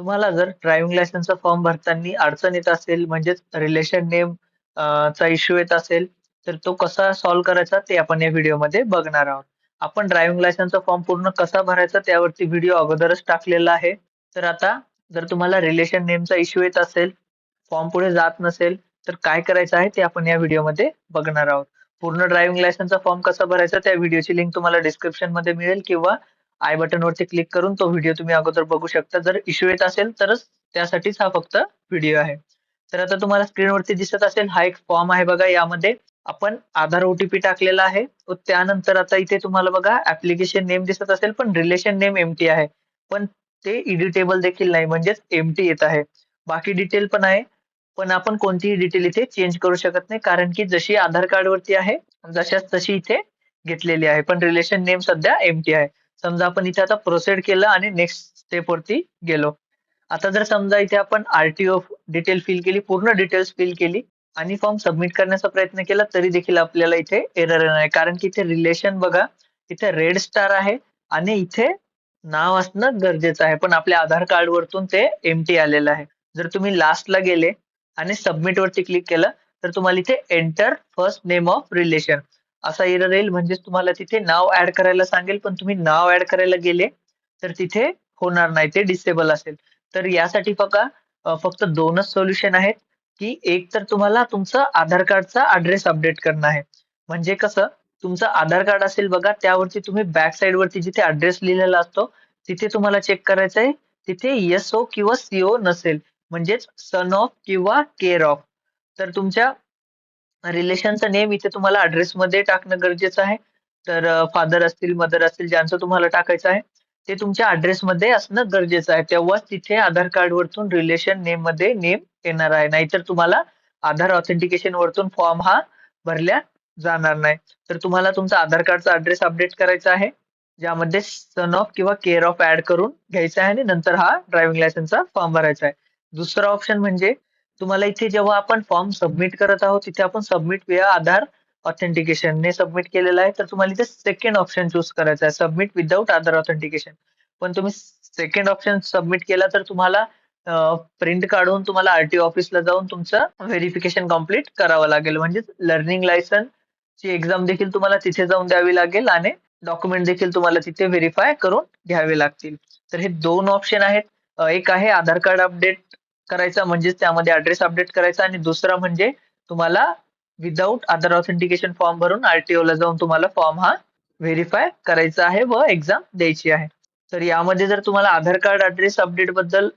तुम्हाला जर driving लायसन्सचा form भरताना अडचण येत असेल म्हणजेच रिलेशन नेम चा इश्यू येत असेल, तर तो कसा सॉल्व्ह करायचा ते आपण या व्हिडिओमध्ये बघणार आहोत. आपण ड्रायव्हिंग लायसन्सचा फॉर्म पूर्ण कसा भरायचा त्यावरती व्हिडिओ अगोदरच टाकलेला आहे. तर आता जर तुम्हाला रिलेशन नेमचा इश्यू येत असेल, फॉर्म पुढे जात नसेल, तर काय करायचं आहे ते आपण या व्हिडिओमध्ये बघणार आहोत. पूर्ण ड्रायव्हिंग लायसन्सचा फॉर्म कसा भरायचा त्या व्हिडिओची लिंक तुम्हाला डिस्क्रिप्शनमध्ये मिळेल किंवा आय बटनवरती क्लिक करून तो व्हिडिओ तुम्ही अगोदर बघू शकता. जर इश्यू येत असेल तरच त्यासाठीच हा फक्त व्हिडिओ आहे. तर आता तुम्हाला स्क्रीनवरती दिसत असेल हा एक फॉर्म आहे बघा यामध्ये आपण आधार ओटीपी टाकलेला आहे व त्यानंतर आता इथे तुम्हाला बघा ऍप्लिकेशन नेम दिसत असेल पण रिलेशन नेम एमटी आहे. पण ते एडिटेबल देखील नाही म्हणजेच एमटी येत आहे. बाकी डिटेल पण आहे. पण आपण कोणतीही डिटेल इथे चेंज करू शकत नाही कारण की जशी आधार कार्ड वरती आहे जशाच तशी इथे घेतलेली आहे. पण रिलेशन नेम सध्या एमटी आहे. समजा आपण इथे आता प्रोसेड केलं आणि नेक्स्ट स्टेप वरती गेलो. आता जर समजा इथे आपण आरटीओ डिटेल फिल केली, पूर्ण डिटेल्स फिल केली आणि फॉर्म सबमिट करण्याचा प्रयत्न केला तरी देखील आपल्याला इथे एरर येणार आहे. कारण की इथे रिलेशन बघा इथे रेड स्टार आहे आणि इथे नाव असणं गरजेचं आहे. पण आपल्या आधार कार्ड वरतून ते एमटी आलेलं आहे. जर तुम्ही लास्टला गेले आणि सबमिट वरती क्लिक केलं तर तुम्हाला इथे enter first name of relation असा एरर येईल म्हणजेच तुम्हाला तिथे नाव ऍड करायला सांगेल पण तुम्ही नाव ऍड करायला गेले तर तिथे होणार नाही ते डिसेबल असेल. तर यासाठी बघा फक्त दोनच सोल्युशन आहेत की एक तर तुम्हाला तुमचं आधार कार्डचा ऍड्रेस अपडेट करणं आहे. म्हणजे कसं तुमचं आधार कार्ड असेल बघा त्यावरती तुम्ही बॅक साइड वरती जिथे ऍड्रेस लिहिलेला असतो तिथे तुम्हाला चेक करायचं आहे तिथे एसओ किंवा सीओ नसेल म्हणजेच सन ऑफ किंवा केअर ऑफ. तर तुमच्या रिलेशनचा नेम इथे तुम्हाला ऍड्रेस मध्ये टाकणं गरजेचं आहे. तर फादर असतील, मदर असतील ज्यांचं तुम्हाला टाकायचं आहे ते तुमच्या ऍड्रेस मध्ये असणं गरजेचं आहे. तेव्हाच तिथे आधार कार्ड वरतून रिलेशन नेममध्ये नेम येणार आहे. नाहीतर तुम्हाला आधार ऑथेंटिकेशन वरतून फॉर्म हा भरल्या जाणार नाही. तर तुम्हाला तुमचा आधार कार्डचा ऍड्रेस अपडेट करायचा आहे. ज्यामध्ये सन ऑफ किंवा केअर ऑफ ऍड करून घ्यायचा आहे आणि नंतर हा ड्रायव्हिंग लायसन्सचा फॉर्म भरायचा आहे. दुसरा ऑप्शन म्हणजे तुम्हाला इथे जेव्हा आपण फॉर्म सबमिट करत आहोत तिथे आपण सबमिट विया आधार ऑथेंटिकेशनने सबमिट केलेलं आहे तर तुम्हाला इथे सेकंड ऑप्शन चूज करायचा आहे सबमिट विदाऊट आधार ऑथेंटिकेशन. पण तुम्ही सेकंड ऑप्शन सबमिट केला तर तुम्हाला प्रिंट काढून तुम्हाला आरटीओ ऑफिसला जाऊन तुमचं व्हेरिफिकेशन कंप्लीट करावं लागेल. म्हणजेच लर्निंग लायसन ची एक्झाम देखील तुम्हाला तिथे जाऊन द्यावी लागेल आणि डॉक्युमेंट देखील तुम्हाला तिथे व्हेरीफाय करून घ्यावे लागतील. तर हे दोन ऑप्शन आहेत. एक आहे आधार कार्ड अपडेट करायचा म्हणजेच त्यामध्ये ऍड्रेस अपडेट करायचा आणि दुसरा म्हणजे तुम्हाला विदाऊट आधार ऑथेंटिकेशन फॉर्म भरून आरटीओ ला जाऊन तुम्हाला फॉर्म हा व्हेरीफाय करायचा आहे व एक्झाम द्यायची आहे. तर यामध्ये जर तुम्हाला आधार कार्ड ऍड्रेस अपडेटबद्दल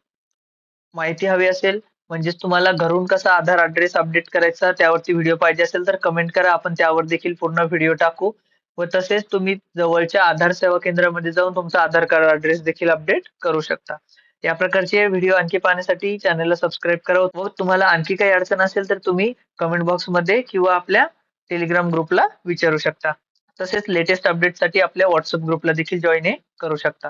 माहिती हवी असेल म्हणजेच तुम्हाला घरून कसा आधार ऍड्रेस अपडेट करायचा त्यावरती व्हिडिओ पाहिजे असेल तर कमेंट करा आपण त्यावर देखील पूर्ण व्हिडिओ टाकू व तसेच तुम्ही जवळच्या आधार सेवा केंद्रामध्ये जाऊन तुमचा आधार कार्ड ऍड्रेस देखील अपडेट करू शकता. या प्रकारचे व्हिडिओ आणखी पाहण्यासाठी चॅनलला सबस्क्राईब करा व तुम्हाला आणखी काही अडचण असेल तर तुम्ही कमेंट बॉक्समध्ये किंवा आपल्या टेलिग्राम ग्रुपला विचारू शकता. तसेच लेटेस्ट अपडेटसाठी आपल्या व्हॉट्सअप ग्रुपला देखील जॉईन करू शकता.